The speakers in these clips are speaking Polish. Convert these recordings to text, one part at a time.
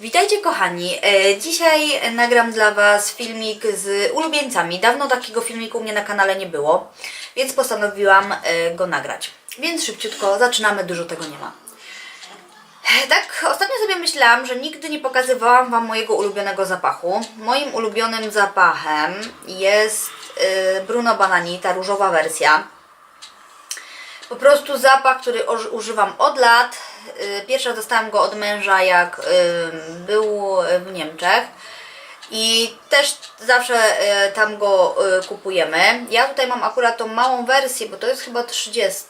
Witajcie kochani, E, dzisiaj nagram dla Was filmik z ulubieńcami. Dawno takiego filmiku mnie na kanale nie było, więc postanowiłam e, go nagrać. Więc szybciutko zaczynamy, dużo tego nie ma. E, Tak, ostatnio sobie myślałam, że nigdy nie pokazywałam Wam mojego ulubionego zapachu. Moim ulubionym zapachem jest Bruno Banani, ta różowa wersja. Po prostu zapach, który używam od lat. Y, Pierwszy raz dostałam go od męża, jak ym, był w Niemczech. I też zawsze y, tam go y, kupujemy. Ja tutaj mam akurat tą małą wersję, bo to jest chyba 30,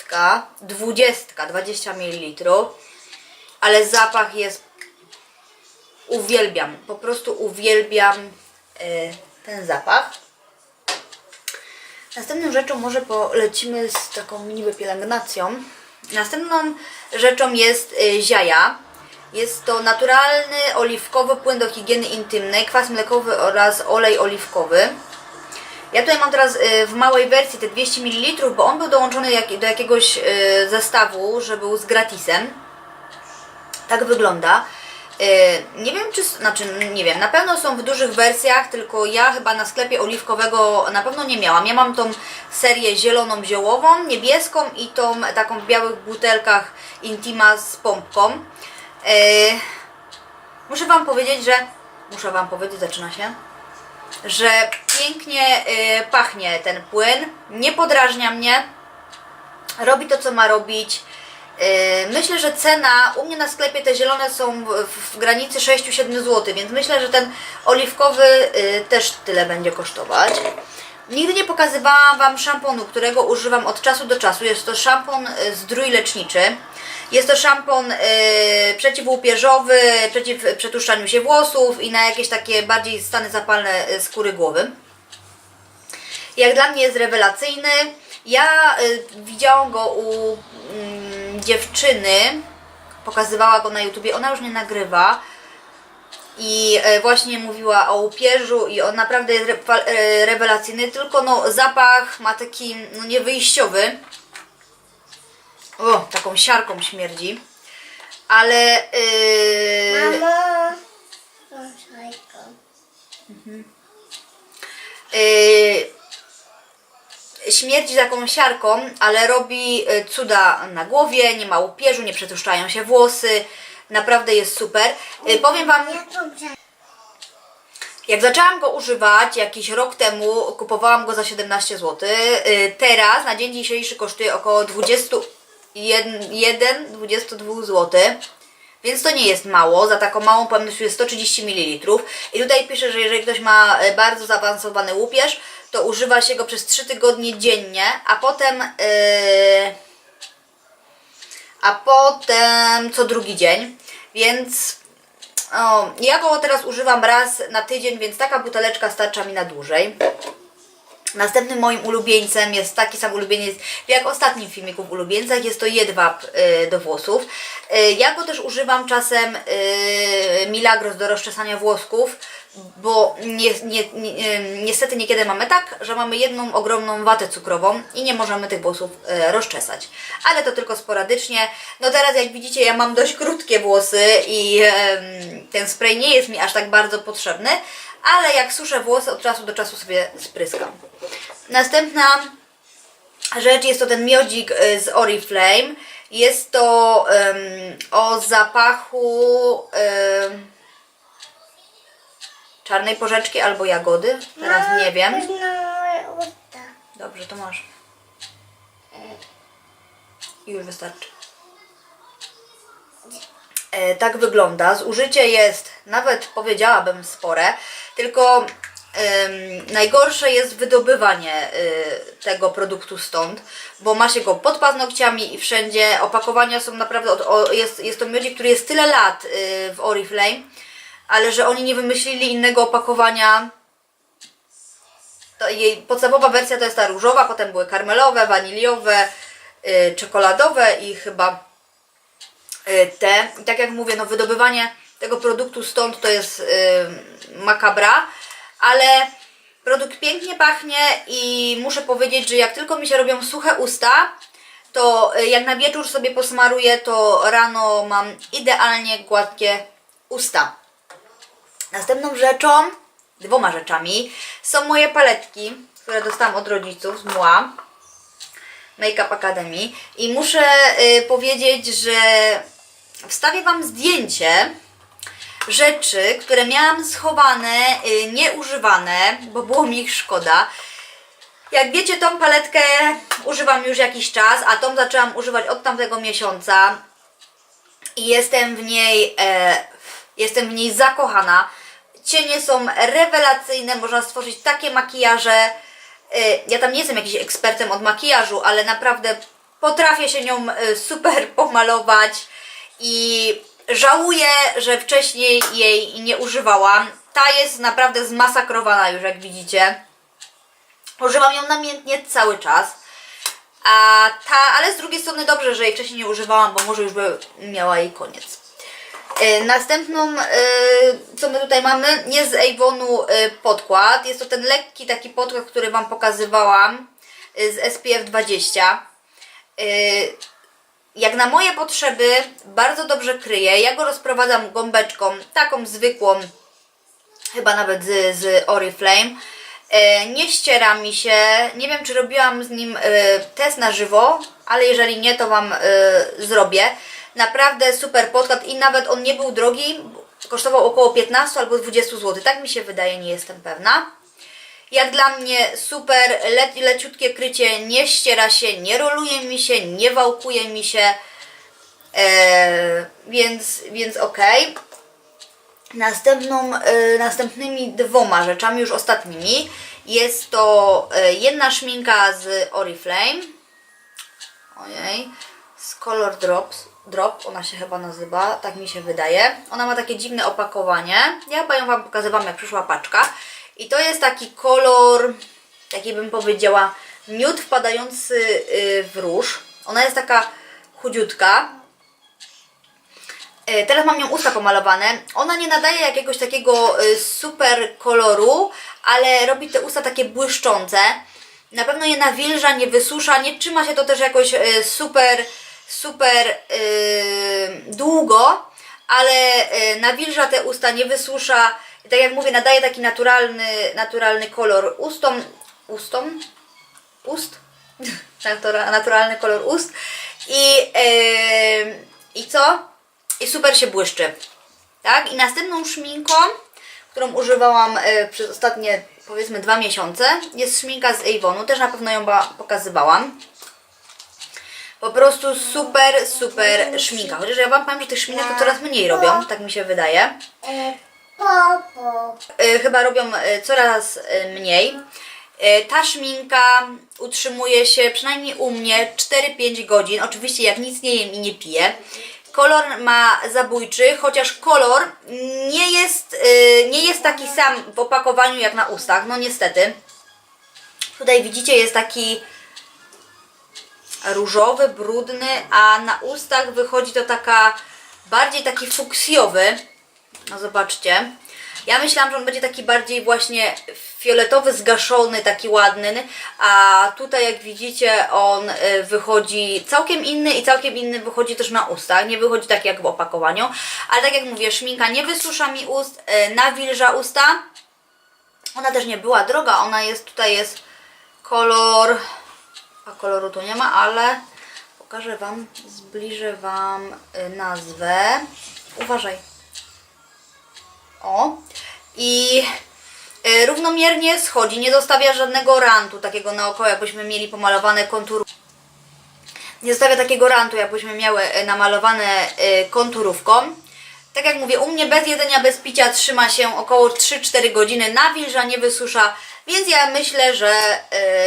20, 20 ml. Ale zapach jest. Uwielbiam, po prostu uwielbiam y, ten zapach. Następną rzeczą może polecimy z taką niby pielęgnacją. Następną rzeczą jest y, ziaja. Jest to naturalny oliwkowy płyn do higieny intymnej, kwas mlekowy oraz olej oliwkowy. Ja tutaj mam teraz y, w małej wersji te 200 ml, bo on był dołączony do jakiegoś y, zestawu, że był z gratisem. Tak wygląda. Yy, Nie wiem, czy. Znaczy, nie wiem, na pewno są w dużych wersjach, tylko ja chyba na sklepie oliwkowego na pewno nie miałam. Ja mam tą serię zieloną, ziołową, niebieską i tą taką w białych butelkach Intima z pompką. Yy, Muszę Wam powiedzieć, że. Muszę Wam powiedzieć, zaczyna się. Że pięknie yy, pachnie ten płyn. Nie podrażnia mnie robi to, co ma robić. Yy, Myślę, że cena u mnie na sklepie te zielone są w, granicy 6-7 zł, więc myślę, że ten oliwkowy yy, też tyle będzie kosztować. Nigdy nie pokazywałam Wam szamponu, którego używam od czasu do czasu. Jest to szampon yy, zdrój leczniczy. Jest to szampon yy, przeciwłupieżowy, przeciw przetłuszczaniu się włosów i na jakieś takie bardziej stany zapalne skóry głowy jak dla mnie jest rewelacyjny. Ja y, widziałam go u mm, dziewczyny, pokazywała go na YouTubie, ona już nie nagrywa i y, właśnie mówiła o łupieżu i on naprawdę jest y, rewelacyjny, tylko no zapach ma taki no, niewyjściowy. O, taką siarką śmierdzi. Ale y, Mamo, Proszę. Yy, śmierdzi taką siarką, ale robi y, cuda na głowie, nie ma łupieżu, nie przetłuszczają się włosy. Naprawdę jest super. Y, powiem Wam, jak zaczęłam go używać jakiś rok temu, kupowałam go za 17 zł. Y, Teraz na dzień dzisiejszy kosztuje około 21-22 zł. Więc to nie jest mało, za taką małą pojemność jest 130 ml. I tutaj pisze, że jeżeli ktoś ma e, bardzo zaawansowany łupież, to używa się go przez 3 tygodnie dziennie, a potem yy, a potem co drugi dzień. Więc o, ja go teraz używam raz na tydzień, więc taka buteleczka starcza mi na dłużej. Następnym moim ulubieńcem jest taki sam ulubieniec jak ostatnim filmiku w ulubieńcach, jest to jedwab y, do włosów. Y, ja go też używam czasem y, Milagros do rozczesania włosków, bo nie, nie, nie, niestety niekiedy mamy tak, że mamy jedną ogromną watę cukrową i nie możemy tych włosów y, rozczesać. Ale to tylko sporadycznie. No teraz jak widzicie ja mam dość krótkie włosy i em, ten spray nie jest mi aż tak bardzo potrzebny, ale jak suszę włosy od czasu do czasu sobie spryskam. Następna rzecz jest to ten miodzik y, z Oriflame. Jest to em, o zapachu em, czarnej porzeczki albo jagody. Teraz nie wiem. Moje usta. Dobrze, to masz. I już wystarczy. E, tak wygląda. Zużycie jest nawet powiedziałabym spore, tylko em, najgorsze jest wydobywanie y, tego produktu stąd, bo ma się go pod paznokciami i wszędzie. Opakowania są naprawdę. Od, o, jest, jest to miodzik, który jest tyle lat y, w Oriflame, ale że oni nie wymyślili innego opakowania. To jej podstawowa wersja to jest ta różowa, potem były karmelowe, waniliowe, y, czekoladowe i chyba y, te. I tak jak mówię, no wydobywanie tego produktu stąd to jest y, makabra, ale produkt pięknie pachnie i muszę powiedzieć, że jak tylko mi się robią suche usta, to y, jak na wieczór sobie posmaruję, to rano mam idealnie gładkie usta. Następną rzeczą, dwoma rzeczami, są moje paletki, które dostałam od rodziców z MUA. Makeup Academy i muszę y, powiedzieć, że wstawię Wam zdjęcie rzeczy, które miałam schowane, y, nieużywane, bo było mi ich szkoda. Jak wiecie, tą paletkę używam już jakiś czas, a tą zaczęłam używać od tamtego miesiąca i jestem w niej, e, jestem w niej zakochana. Cienie są rewelacyjne, można stworzyć takie makijaże. E, ja tam nie jestem jakimś ekspertem od makijażu, ale naprawdę potrafię się nią e, super pomalować i żałuję, że wcześniej jej nie używałam. Ta jest naprawdę zmasakrowana już, jak widzicie. Używam ją namiętnie cały czas. A ta, ale z drugiej strony dobrze, że jej wcześniej nie używałam, bo może już by miała jej koniec. E, Następną, e, co my tutaj mamy, jest z Avonu e, podkład. Jest to ten lekki taki podkład, który Wam pokazywałam z SPF 20. E, Jak na moje potrzeby bardzo dobrze kryje. Ja go rozprowadzam gąbeczką, taką zwykłą, chyba nawet z, z Oriflame. Nie ściera mi się. Nie wiem, czy robiłam z nim test na żywo, ale jeżeli nie, to Wam zrobię. Naprawdę super podkład i nawet on nie był drogi. Kosztował około 15 albo 20 zł. Tak mi się wydaje, nie jestem pewna. Jak dla mnie super, le, leciutkie krycie, nie ściera się, nie roluje mi się, nie wałkuje mi się. E, więc, więc okej. Następną, e, następnymi dwoma rzeczami, już ostatnimi, jest to e, jedna szminka z Oriflame. Ojej, z Color Drops. Drop, ona się chyba nazywa, tak mi się wydaje. Ona ma takie dziwne opakowanie. Ja ją Wam pokazywałam, jak przyszła paczka. I to jest taki kolor, taki bym powiedziała, miód wpadający y, w róż. Ona jest taka chudziutka, E, Teraz mam nią usta pomalowane. Ona nie nadaje jakiegoś takiego e, super koloru, ale robi te usta takie błyszczące. Na pewno je nawilża, nie wysusza, nie trzyma się to też jakoś super, super e, długo, ale e, nawilża te usta, nie wysusza. Tak jak mówię, nadaje taki naturalny, naturalny kolor ustom, ustom, ust, Natura- naturalny kolor ust i, e, i co? I super się błyszczy. Tak? I następną szminką, którą używałam e, przez ostatnie powiedzmy dwa miesiące, jest szminka z Avonu. Też na pewno ją pokazywałam. Po prostu super, super szminka. Chociaż ja Wam powiem, że tych szminek to coraz mniej robią, tak mi się wydaje. E, chyba robią e, coraz e, mniej. Ta szminka utrzymuje się przynajmniej u mnie 4-5 godzin. Oczywiście jak nic nie jem i nie piję. Kolor ma zabójczy, chociaż kolor nie jest, nie jest taki sam w opakowaniu jak na ustach. No niestety. Tutaj widzicie jest taki różowy, brudny, a na ustach wychodzi to taka bardziej taki fuksjowy. No zobaczcie. Ja myślałam, że on będzie taki bardziej właśnie fioletowy, zgaszony, taki ładny, a tutaj jak widzicie on y, wychodzi całkiem inny i całkiem inny wychodzi też na ustach. Nie wychodzi tak jak w opakowaniu, ale tak jak mówię, szminka nie wysusza mi ust, y, nawilża usta. Ona też nie była droga, ona jest, tutaj jest kolor, a koloru tu nie ma, ale pokażę Wam, zbliżę Wam y, nazwę. Uważaj. O. I y, równomiernie schodzi, nie zostawia żadnego rantu takiego naokoło, jakbyśmy mieli pomalowane kontury. Nie zostawia takiego rantu, jakbyśmy miały y, namalowane konturówką. Tak jak mówię, u mnie bez jedzenia, bez picia trzyma się około 3-4 godziny, nawilża, nie wysusza, więc ja myślę, że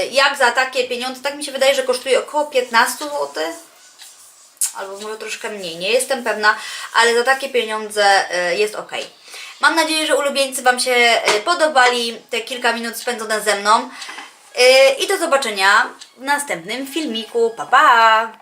y, jak za takie pieniądze, tak mi się wydaje, że kosztuje około 15 zł, albo może troszkę mniej, nie jestem pewna, ale za takie pieniądze y, jest ok. Mam nadzieję, że ulubieńcy Wam się y, podobali, te kilka minut spędzone ze mną. I do zobaczenia w następnym filmiku. Pa, pa!